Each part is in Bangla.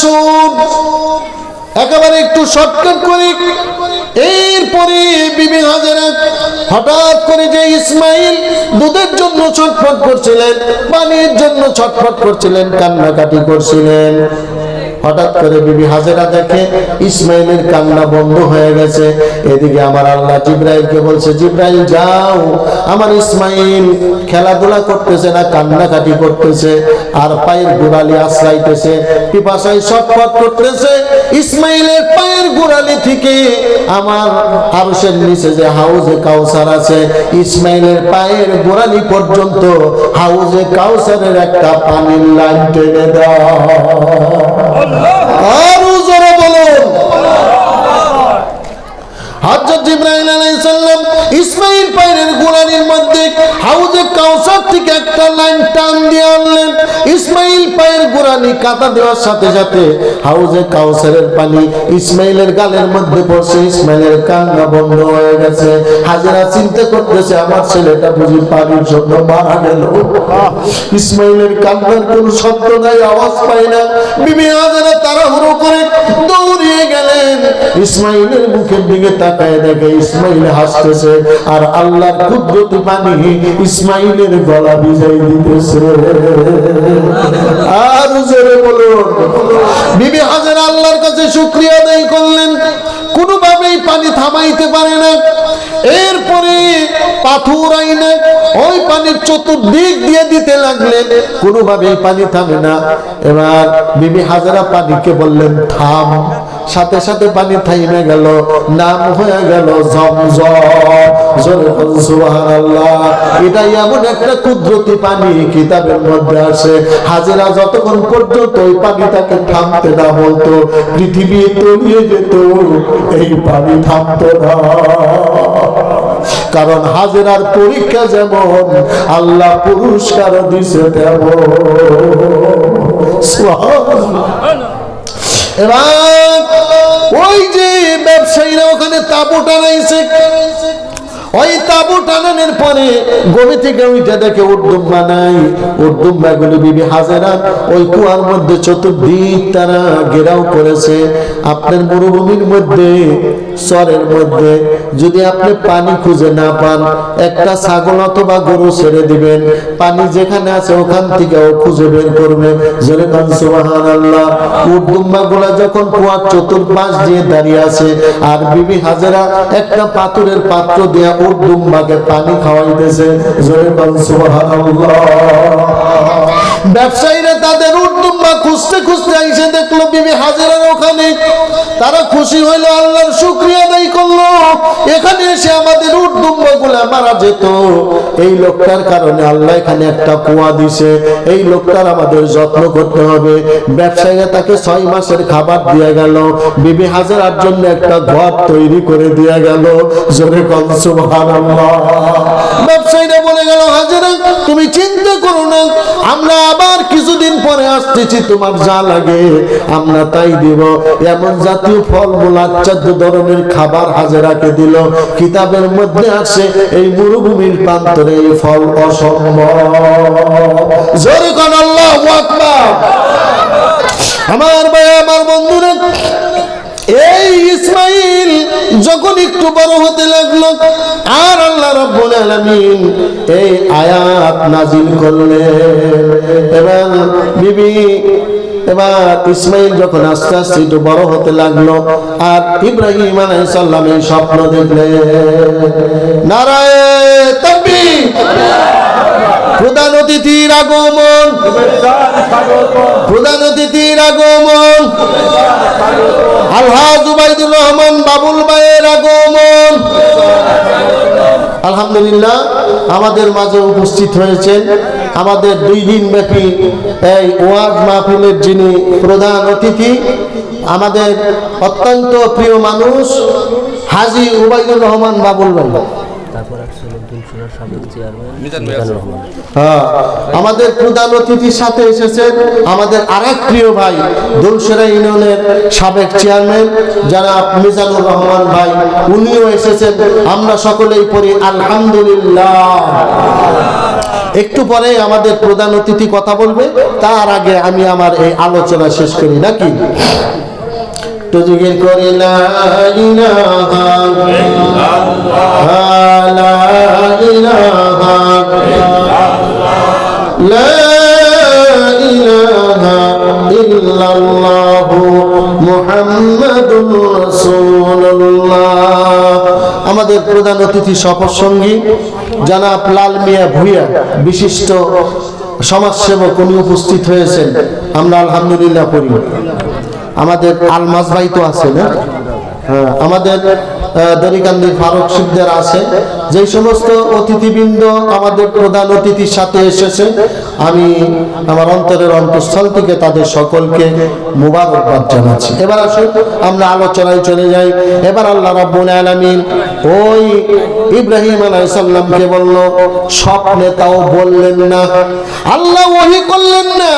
আসুন একেবারে একটু শর্টকাট করি এরপরে বিবি হাজারা হঠাৎ করে যে ইসমাইল দুধের জন্য ছটফট করছিলেন, পানির জন্য ছটফট করছিলেন, কান্নাকাটি করছিলেন। হঠাৎ করে বিবি হাজেরা দেখে ইসমাইলের কান্না বন্ধ হয়ে গেছে। এদিকে আমার আল্লাহ জিব্রাইলকে বলছে, জিব্রাইল, যাও। আমার ইসমাইল খেলাধুলা করতেছে না, কান্নাকাটি করতেছে। আর পায়ের গোড়ালি আশ্রাইতেছে। পিপাসায় ছটফট করতেছে। ইসমাইলের পায়ের গোড়ালি থেকে আমার আরশের নিচে যে হাউজে কাউসার আছে, ইসমাইলের পায়ের গোড়ালি পর্যন্ত হাউজে কাউসারের একটা পানির লাইন টেনে দাও। আরও কাটা দেওয়ার সাথে সাথে হাউজে কাউসারের পানি ইসমাইলের গালের মধ্যে পড়ছে, ইসমাইলের কান্না বন্ধ হয়ে গেছে। হাজেরা চিন্তা করতেছে, আমার ছেলেটা বুঝি পানির জন্য মারা গেল। ইসমাইলের কান্নার কোন শব্দ নাই, আওয়াজ পাই না। বিবি হাজেরা তাড়াহুড়ো করে দৌড়িয়ে গেলেন। ইসমাইলের মুখের দিকে তাকায় দেখে ইসমাইল হাসতেছে, আর আল্লাহর কুদরতি পানি ইসমাইলের গলা ভিজাই দিতেছে। আর জোরে বিবি হাজার আল্লাহর কাছে শুক্রিয়া আদায় করলেন। কোনোভাবেই পানি থামাইতে পারে না। এরপরে পাথর আইনে ওই পানির চতুর্দিক দিয়ে দিতে লাগলেন কোনোভাবেই পানি থামে না। এবার বিবি হাজারা পানিকে বললেন, থাম। সাথে সাথে পানি থাইমে গেল, নাম হয়ে গেল জমজম। জোরে এটা এমন একটা কুদরতি পানি কিতাবের মধ্যে আছে। হাজিরা যতক্ষণ পর্যন্ত ওই পানিটাকে থামতে না বলতো, পৃথিবী তলিয়ে যেত, এই পানি থামতো না। কারণ হাজেরার পরীক্ষা যেমন, আল্লাহ পুরস্কার দিছে ওই যে ব্যবসায়ীরা ওখানে ওই তাবু পরে থেকে ওইটা দেখে উর্দুম্বা নাই। উর্দুম্বা বিবি হাজারা ওই কুয়ার মধ্যে চতুর্দিক তারা ঘেরাও করেছে। আপনার মরুভূমির মধ্যে চরের মধ্যে যদি আপনি পানি খুঁজে না পান, একটা ছাগল অথবা গরু ছেড়ে দিবেন। পানি যেখানে আছে ওখান থেকে ও খুঁজে বের করবে জোরে কান, সুবহানাল্লাহ। উর্দুম্বা গুলা যখন কুয়ার চতুর্পাশ দিয়ে দাঁড়িয়ে আছে, আর বিবি হাজারা একটা পাথরের পাত্র দিয়া উর্দুম্বাকে পানি খাওয়াইতেছে। জোরে কান, সুবহানাল্লাহ। ব্যবসায়ীরা তাদের উর্দুম্বা খুঁজতে খুঁজতে আইসে দেখল বিবি হাজারার ওখানে। তারা খুশি হইল, আল্লাহর শুক্রিয়া এখানে এসে আমাদের উর্দুম্বা গুলা মারা যেত। এই লোকটার কারণে আল্লাহ এখানে একটা কুয়া দিছে। এই লোকটার আমাদের যত্ন করতে হবে। ব্যবসায়ীরা তাকে ছয় মাসের খাবার দিয়ে গেল। বিবি হাজারার জন্য একটা ঘর তৈরি করে দিয়ে গেল। জোরে কম সুবহানাল্লাহ। ব্যবসায়ীরা বলে গেল, হাজারা, তুমি চিন্তা করো না। আমরা আবার কিছুদিন পরে আসতেছি, তোমার যা লাগে আমরা তাই দিব। এমন জাতীয় ফলমূল, আচ্ছাদ্য ধরনের খাবার হাজেরাকে দিল। কিতাবের মধ্যে আছে এই মরুভূমির প্রান্তরে এই ফল অসম্ভব। আমার ভাই, আমার বন্ধুরা, এই ইসমাইল যখন একটু বড় হতে লাগল, আর আল্লাহ রাব্বুল আলামিন এই আয়াত নাজিল করলেন। এবং বিবি এবার ইসমাইল যখন আস্তে আস্তে একটু বড় হতে লাগল, আর ইব্রাহিম এই স্বপ্ন দেখলে নারায়ে তাকবীর প্রধান অতিথির আগমন। প্রধান অতিথির আগমন। আলহাজ উবাইদুর রহমান বাবুল ভাইয়ের আগমন। আলহামদুলিল্লাহ, আমাদের মাঝে উপস্থিত হয়েছেন আমাদের দুই দিন ব্যাপী এই ওয়াজ মাহফিলের যিনি প্রধান অতিথি আমাদের অত্যন্ত প্রিয় মানুষ হাজি উবাইদুর রহমান বাবুল ভাই। হ্যাঁ, আমাদের প্রধান অতিথির সাথে এসেছেন আমাদের আরেক প্রিয় ভাই দুলসেরা ইউনিয়নের সাবেক চেয়ারম্যান যারা মিজানুর রহমান ভাই। উনিও এসেছেন আমরা সকলেই পড়ি আলহামদুলিল্লাহ। একটু পরে আমাদের প্রধান অতিথি কথা বলবে। তার আগে আমি আমার এই আলোচনা শেষ করি, নাকি? তো করি লা ইলাহা আমাদের প্রধান অতিথি শপথ সঙ্গী জানাব লাল মিয়া ভুইয়া বিশিষ্ট সমাজসেবক উনি উপস্থিত হয়েছেন। আমরা আলহামদুলিল্লাহ করি আমাদের আলমাজ ভাই তো আছে না? হ্যাঁ, আমাদের আহ, দরিকান্দির ফারুক শিকদার আছে। যেই সমস্ত অতিথিবৃন্দ আমাদের প্রধান অতিথির সাথে এসেছে আমি আমার অন্তরের অন্তঃস্থল থেকে তাদের সকলকে মুবারকবাদ জানাচ্ছি। এবার আসুন, আমরা আলোচনায় চলে যাই। এবার আল্লাহ রাব্বুল আলামিন ওই ইব্রাহিম আলাইহিস সালামকে বলল, স্বপ্নে তাও বললেন না। আল্লাহ ওহি করলেন না।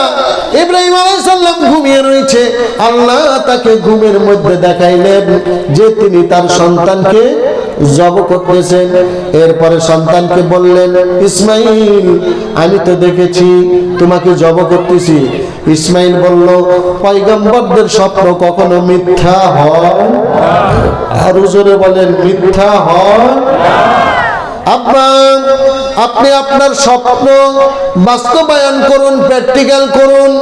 ইব্রাহিম আলাইহিস সালাম ঘুমিয়ে রয়েছে। আল্লাহ তাকে ঘুমের মধ্যে দেখাইলেন যে তিনি তার সন্তানকে জব করতেছেন। এরপরে সন্তানকে বললেন, ইসমাইল, আমি তো দেখেছি তোমাকে জব করতেছি। ইসমাইল বলল, পয়গম্বরদের স্বপ্ন কখনো মিথ্যা হয় আর জোরে বলেন, মিথ্যা হয় আব্বা, আপনি আপনার স্বপ্ন বাস্তবায়ন করুন, প্র্যাকটিক্যাল করুন।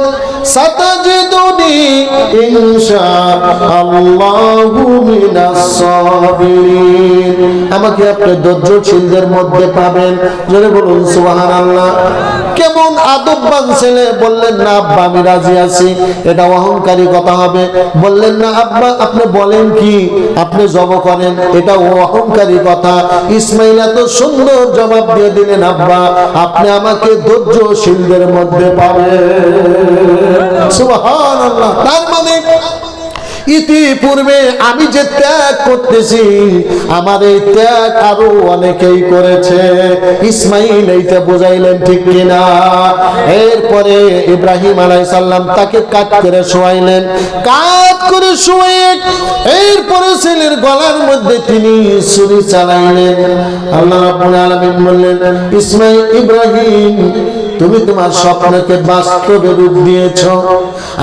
সাতাজিদুনি ইনশাআল্লাহু মিনাস সাবিরিন আমাকে আপনি ধৈর্যশীলদের মধ্যে পাবেন। জোরে বলুন, সুবহানাল্লাহ। কেমন আদববান ছেলে, বললেন, না, আব্বা, আমি রাজি আছি। এটা অহংকারী কথা হবে। বললেন, না, আব্বা, আপনি বলেন কি? আপনি জব করেন। এটা অহংকারী কথা। ইসমাইল এত সুন্দর জবাব দিয়ে দিলেন, আব্বা, আপনি আমাকে ধৈর্যশীলদের মধ্যে পাবেন। সুবহানাল্লাহ। তার মানে ইতিপূর্বে আমি যে ত্যাগ করতেছি, আমার এই ত্যাগ আরও অনেকেই করেছে। ইসমাইল এইটা বুঝাইলেন ঠিক কিনা? এরপরে ইব্রাহিম আলাই সাল্লাম তাকে কাট করে শোয়াইলেন। কাট করে শোয়ে এরপরে ছেলের গলার মধ্যে তিনি ছুরি চালাইলেন। আল্লাহ বললেন, ইসমাইল, ইব্রাহিম তুমি তোমার স্বপ্নকে বাস্তবে রূপ দিয়েছ।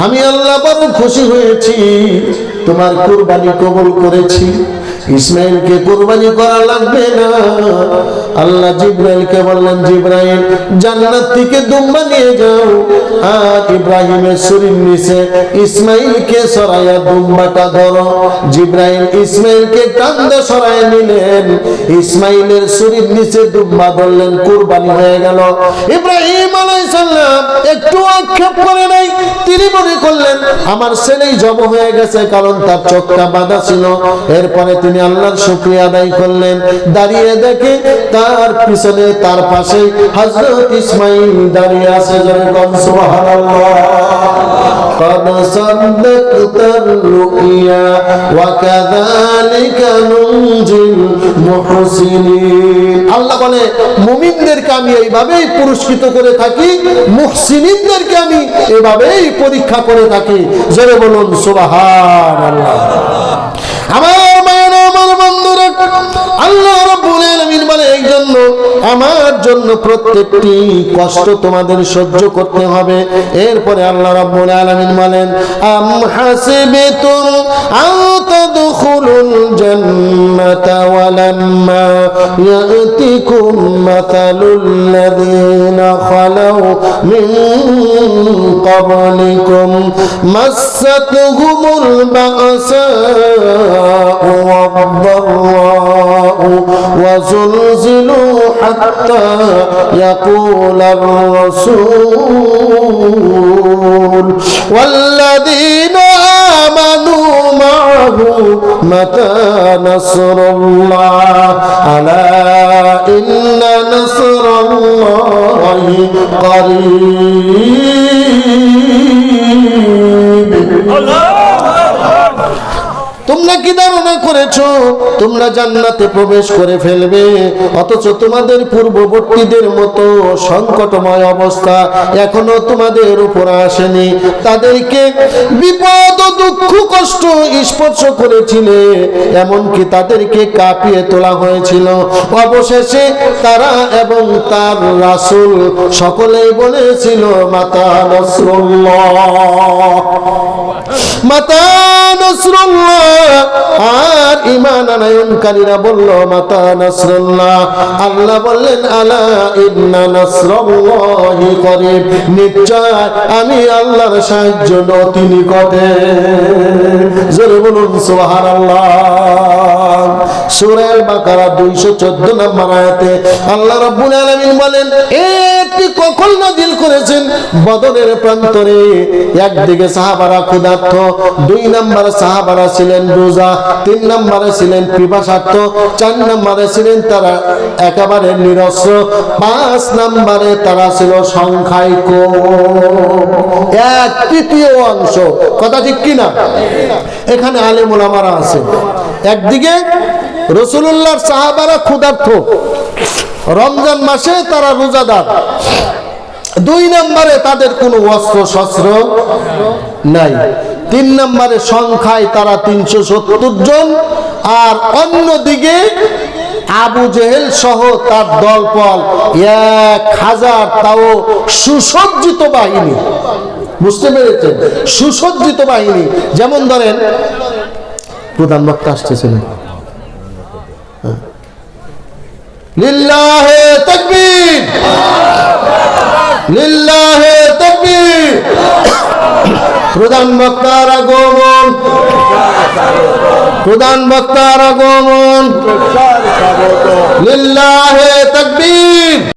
আমি আল্লাহ বড় খুশি হয়েছি। তোমার কুরবানি কবল করেছি। ইসমাইলকে কুরবানি করা লাগবে না। আল্লাহ জিব্রাইলকে বললেন, জিব্রাইল, জান্নাত থেকে দুম্বা নিয়ে যাও। আর ইব্রাহিমের শরীর নিচে ইসমাইলকে সরাইয়া দুম্বাটা ধরো। জিব্রাইল ইসমাইলকে কান্দে সরাই নিলেন। ইসমাইলের শরীর নিচে দুম্বা ধরলেন, কুরবানি হয়ে গেল। ইব্রাহিম আলাইহিস সালাম একটু আক্ষেপ করে নাই, তিনি মনে করলেন, আমার ছেলেই জব হয়ে গেছে, কারণ তার চোখটা বাঁধা ছিল। এরপরে তিনি আল্লাহর শুকরিয়া আদায় করলেন দাঁড়িয়ে দেখে তার পিছনে তার পাশে হযরত ইসমাইল দাঁড়িয়ে আছে জোরে কোন সুবহানাল্লাহ قد صدقت الرؤيا وكذلك ننجي المحسنين আল্লাহ বলে মুমিনদেরকে আমি এইভাবেই পুরস্কৃত করে থাকি মুহসিনিনদেরকে আমি এভাবেই পরীক্ষা করে থাকি জোরে বলুন সুবহানাল্লাহ আমার মায়ের আমার বন্ধুরা আল্লাহ রাব্বুল আলামিন বলে এই জন্য আমার জন্য প্রত্যেকটি কষ্ট তোমাদের সহ্য করতে হবে এরপরে আল্লাহ রাব্বুল আলামিন বলেন আম হাসিবিতুম আন তাদখুলুল জান্নাতা ওয়ালাম্মা ইয়াতিকুম মাতালুল লাযিনা খালাউ মিন قبلكم مستهم البأساء والضراء وزلزلوا حتى يقول الرسول والذين آمنوا معه متى نصر الله؟ ألا إن نصر الله قريب. কি ধারণা করেছ? তোমরা জান্নাতে প্রবেশ করে ফেলবে। অথচ তোমাদের পূর্ববর্তীদের মতো সংকটময় অবস্থা এখনও তোমাদের উপর আসেনি। তাদেরকে বিপদ দুঃখ, কষ্ট, স্পর্শ করেছিলে, এমনকি তাদেরকে কাঁপিয়ে তোলা হয়েছিল। অবশেষে তারা এবং তার রাসুল সকলেই বলেছিল, মাতা নসরুল্লাহ। মাতা নসরুল্লাহ আর ইমান আনায়নকারীরা বলল, মাতা নসরুল্লাহ। আল্লাহ বললেন, আলা ইন্না নসরুল্লাহি করিব। নিশ্চয় আমি আল্লাহর সাহায্য অতি নিকটে। জোরে বলুন, সুবহানাল্লাহ। সূরা আল বাকারা 214 নম্বর আয়াতে আল্লাহ রাব্বুল আলামিন বলেন এটি কখন নাজিল করেছেন? বদরের প্রান্তরে একদিকে সাহাবারা ক্ষুধার্ত, দুই সাহাবারা ছিলেন রোজা তিন ছিলেন পিপাসার্থ, চার ছিলেন তারা একেবারে নিরস্ত্র, পাঁচ তারা ছিল সংখ্যায় এক তৃতীয় অংশ, কথা ঠিক কিনা? এখানে আলেমুল আমারা আছে একদিকে রসুল্লাহর সাহাবারা ক্ষুধার্থ রমজান মাসে তারা রোজাদার দুই নম্বরে তাদের কোনো অস্ত্র শস্ত্র নাই। তিন নম্বরে সংখ্যায় তারা তিনশো সত্তর জন, আর অন্যদিকে আবু জেহেল সহ তার দলপল এক হাজার তাও সুসজ্জিত বাহিনী। বুঝতে পেরেছেন? সুসজ্জিত বাহিনী। যেমন ধরেন, প্রধান বক্তা আসতেছে লিল্লাহে তাকবীর লিল্লাহে তাকবীর। প্রধান বক্তার আগমন। প্রধান বক্তার আগমন। লিল্লাহে তাকবীর।